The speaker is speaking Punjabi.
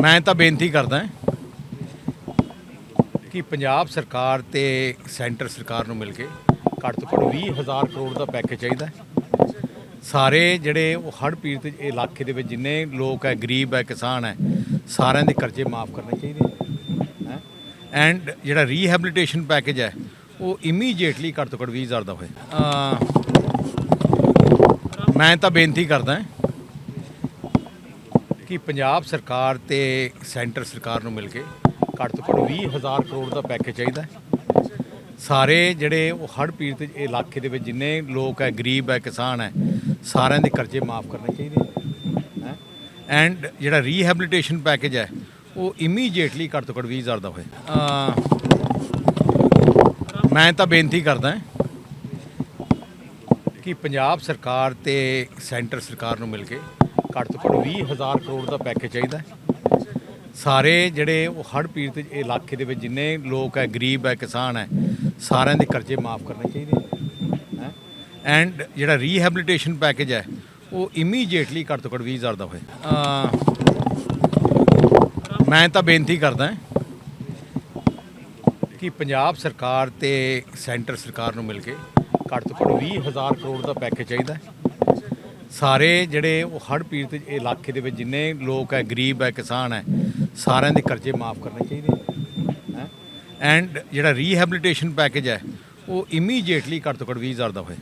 ਮੈਂ ਤਾਂ ਬੇਨਤੀ ਕਰਦਾ ਕਿ ਪੰਜਾਬ ਸਰਕਾਰ ਤੇ ਸੈਂਟਰ ਸਰਕਾਰ ਨੂੰ ਮਿਲ ਕੇ ਘੱਟ ਤੋਂ ਘੱਟ 20000 ਕਰੋੜ ਦਾ ਪੈਕੇਜ ਚਾਹੀਦਾ ਸਾਰੇ ਜਿਹੜੇ ਉਹ ਹੜ੍ਹ ਪੀੜਤ ਇਲਾਕੇ ਦੇ ਵਿੱਚ ਜਿੰਨੇ ਲੋਕ ਹੈ, ਗਰੀਬ ਹੈ, ਕਿਸਾਨ ਹੈ, ਸਾਰਿਆਂ ਦੇ ਕਰਜ਼ੇ ਮਾਫ ਕਰਨੇ ਚਾਹੀਦੇ ਹੈ। ਐਂਡ ਜਿਹੜਾ ਰੀਹੈਬਿਲਿਟੇਸ਼ਨ ਪੈਕੇਜ ਹੈ, ਉਹ ਇਮੀਡੀਏਟਲੀ ਘੱਟ ਤੋਂ ਘੱਟ 20000 ਦਾ ਹੋਏ। ਮੈਂ ਤਾਂ ਬੇਨਤੀ ਕਰਦਾ ਕਿ ਪੰਜਾਬ ਸਰਕਾਰ ਤੇ ਸੈਂਟਰ ਸਰਕਾਰ ਨੂੰ ਮਿਲ ਕੇ ਘੱਟ ਤੋਂ ਘੱਟ 20000 ਕਰੋੜ ਦਾ ਪੈਕੇਜ ਚਾਹੀਦਾ ਹੈ। ਸਾਰੇ ਜਿਹੜੇ ਉਹ ਹੜ੍ਹ ਪੀੜਤ ਇਲਾਕੇ ਦੇ ਵਿੱਚ ਜਿੰਨੇ ਲੋਕ ਹੈ, ਗਰੀਬ ਹੈ, ਕਿਸਾਨ ਹੈ, ਸਾਰਿਆਂ ਦੇ ਕਰਜ਼ੇ ਮਾਫ ਕਰਨੇ ਚਾਹੀਦੇ ਹੈ ਐਂਡ ਜਿਹੜਾ ਰੀਹੈਬਿਲਿਟੇਸ਼ਨ ਪੈਕੇਜ ਹੈ, ਉਹ ਇਮੀਡੀਏਟਲੀ ਘੱਟ ਤੋਂ ਘੱਟ 20000 ਦਾ ਹੋਏ ਮੈਂ ਤਾਂ ਬੇਨਤੀ ਕਰਦਾ ਕਿ ਪੰਜਾਬ ਸਰਕਾਰ ਤੇ ਸੈਂਟਰ ਸਰਕਾਰ ਨੂੰ ਮਿਲ ਕੇ ਘੱਟ ਤੋਂ ਘੱਟ 20000 ਕਰੋੜ ਦਾ ਪੈਕੇਜ ਚਾਹੀਦਾ ਸਾਰੇ ਜਿਹੜੇ ਉਹ ਹੜ੍ਹ ਪੀੜਤ ਇਲਾਕੇ ਦੇ ਵਿੱਚ ਜਿੰਨੇ ਲੋਕ ਹੈ, ਗਰੀਬ ਹੈ, ਕਿਸਾਨ ਹੈ, ਸਾਰਿਆਂ ਦੇ ਕਰਜ਼ੇ ਮਾਫ ਕਰਨੇ ਚਾਹੀਦੇ ਹੈ। ਐਂਡ ਜਿਹੜਾ ਰੀਹੈਬਿਲਿਟੇਸ਼ਨ ਪੈਕੇਜ ਹੈ, ਉਹ ਇਮੀਡੀਏਟਲੀ ਘੱਟ ਤੋਂ ਘੱਟ 20000 ਦਾ ਹੋਏ। ਮੈਂ ਤਾਂ ਬੇਨਤੀ ਕਰਦਾ ਕਿ ਪੰਜਾਬ ਸਰਕਾਰ ਤੇ ਸੈਂਟਰ ਸਰਕਾਰ ਨੂੰ ਮਿਲ ਕੇ ਘੱਟ ਤੋਂ ਘੱਟ 20000 ਕਰੋੜ ਦਾ ਪੈਕੇਜ ਚਾਹੀਦਾ ਸਾਰੇ ਜਿਹੜੇ ਉਹ ਹੜ੍ਹ ਪੀੜਤ ਇਲਾਕੇ ਦੇ ਵਿੱਚ ਜਿੰਨੇ ਲੋਕ ਹੈ, ਗਰੀਬ ਹੈ, ਕਿਸਾਨ ਹੈ, ਸਾਰਿਆਂ ਦੇ ਕਰਜ਼ੇ ਮਾਫ ਕਰਨੇ ਚਾਹੀਦੇ ਹੈ। ਐਂਡ ਜਿਹੜਾ ਰੀਹੈਬਿਲਿਟੇਸ਼ਨ ਪੈਕੇਜ ਹੈ, ਉਹ ਇਮੀਡੀਏਟਲੀ ਘੱਟ ਤੋਂ ਘੱਟ 20000 ਦਾ ਹੋਏ।